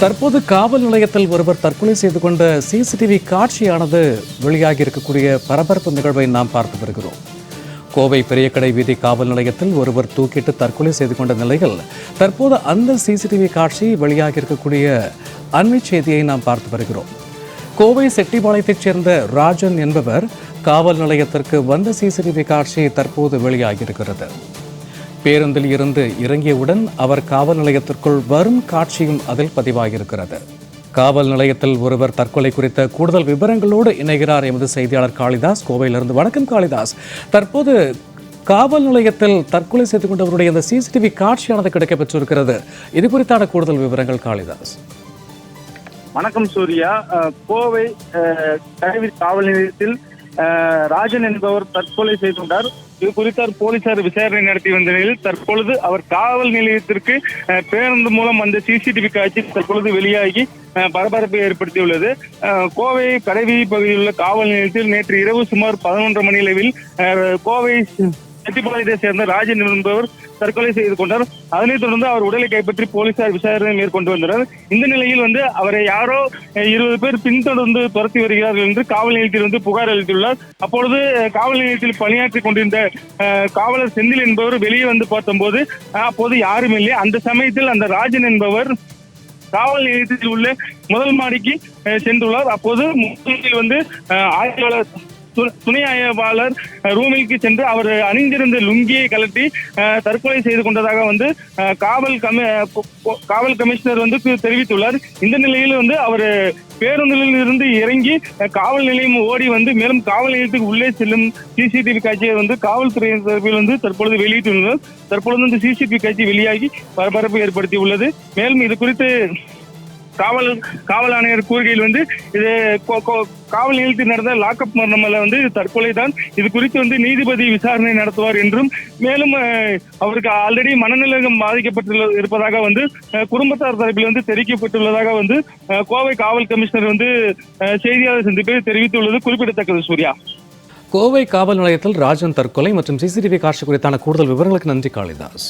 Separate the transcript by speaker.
Speaker 1: தற்போது காவல் நிலையத்தில் ஒருவர் தற்கொலை செய்து கொண்ட சிசிடிவி காட்சியானது வெளியாகி இருக்கக்கூடிய பரபரப்பு நிகழ்வை நாம் பார்த்து வருகிறோம். கோவை பெரியக்கடை வீதி காவல் நிலையத்தில் ஒருவர் தூக்கிட்டு தற்கொலை செய்து கொண்ட நிலையில் தற்போது அந்த சிசிடிவி காட்சி வெளியாகி இருக்கக்கூடிய அண்மை செய்தியை நாம் பார்த்து வருகிறோம். கோவை செட்டிபாளையத்தைச் சேர்ந்த ராஜன் என்பவர் காவல் நிலையத்திற்கு வந்த சிசிடிவி காட்சி தற்போது வெளியாகியிருக்கிறது. பேருந்தில் இருந்து இறங்கியவுடன் அவர் காவல் நிலையத்திற்குள் வரும் காட்சியும் அதில் பதிவாகியிருக்கிறது. காவல் நிலையத்தில் ஒருவர் தற்கொலை குறித்த கூடுதல் விவரங்களோடு இணைகிறார் எமது செய்தியாளர் காளிதாஸ். கோவையிலிருந்து வணக்கம் காளிதாஸ். தற்போது காவல் நிலையத்தில் தற்கொலை செய்து கொண்டவருடைய இந்த சிசிடிவி காட்சியானது கிடைக்கப்பெற்றிருக்கிறது. இது குறித்தான கூடுதல் விவரங்கள் காளிதாஸ்.
Speaker 2: வணக்கம் சூர்யா. கோவை காவல் நிலையத்தில் ராஜன் என்பவர் தற்கொலை செய்து கொண்டார். இது குறித்தார் போலீசார் விசாரணை நடத்தி வந்த நிலையில் தற்பொழுது அவர் காவல் நிலையத்திற்கு அஹ், பேருந்து மூலம் வந்த சிசிடிவி காட்சி தற்பொழுது வெளியாகி அஹ், பரபரப்பை ஏற்படுத்தியுள்ளது. கோவை கடைவி பகுதியில் உள்ள காவல் நிலையத்தில் நேற்று இரவு சுமார் பதினொன்றரை மணி அளவில் அஹ், கோவை செட்டிப்பாளையத்தை சேர்ந்த ராஜன் என்பவர் தற்கொலை செய்து கொண்டார். அதனைத் தொடர்ந்து அவர் உடலை கைப்பற்றி போலீசார் விசாரணை மேற்கொண்டு வந்தனர். இந்த நிலையில் வந்து அவரை யாரோ இருபது பேர் பின்தொடர்ந்து துரத்தி வருகிறார்கள் என்று காவல் நிலையத்தில் வந்து புகார் அளித்துள்ளார். அப்பொழுது காவல் நிலையத்தில் பணியாற்றி கொண்டிருந்த அஹ், காவலர் செந்தில் என்பவர் வெளியே வந்து பார்த்தபோது அப்போது யாரும் இல்லை. அந்த சமயத்தில் அந்த ராஜன் என்பவர் காவல் நிலையத்தில் உள்ள முதல் மாடிக்கு சென்றுள்ளார். அப்போது முதலில் வந்து ஆய்வாளர் துணை ஆய்வாளர் ரூமிற்கு சென்று அவர் அணிந்திருந்த லுங்கியை கலட்டி தற்கொலை செய்து கொண்டதாக வந்து காவல் கமி காவல் கமிஷனர் வந்து தெரிவித்துள்ளார். இந்த நிலையில் வந்து அவர் பேருந்தில் இருந்து இறங்கி காவல் நிலையம் ஓடி வந்து மேலும் காவல் நிலையத்துக்கு உள்ளே செல்லும் சிசிடிவி காட்சியை வந்து காவல்துறை தரப்பில் வந்து தற்பொழுது வெளியிட்டுள்ளனர். தற்பொழுது இந்த சிசிடிவி காட்சி வெளியாகி பரபரப்பு ஏற்படுத்தி உள்ளது மேலும் இது குறித்து காவல் காவல் ஆணையர் கூறுகையில் வந்து இது கோ- கோ- காவல் நிலையத்தில் நடந்த லாக்அப் மரணமல்ல வந்து தற்கொலை தான் இது குறித்து வந்து நீதிபதி விசாரணை நடத்துவார் என்றும் மேலும் அவருக்கு ஆல்ரெடி மனநிலையம் பாதிக்கப்பட்டுள்ள இருப்பதாக வந்து குடும்பத்தார் தரப்பில் வந்து தெரிவிக்கப்பட்டுள்ளதாக வந்து கோவை காவல் கமிஷனர் வந்து செய்தியாளர் சந்திப்பில் தெரிவித்துள்ளது. குறிப்பிடத்தக்கது சூர்யா.
Speaker 1: கோவை காவல் நிலையத்தில் ராஜன் தற்கொலை மற்றும் சிசிடிவி காட்சி குறித்தான கூடுதல் விவரங்களுக்கு நன்றி காளிதாஸ்.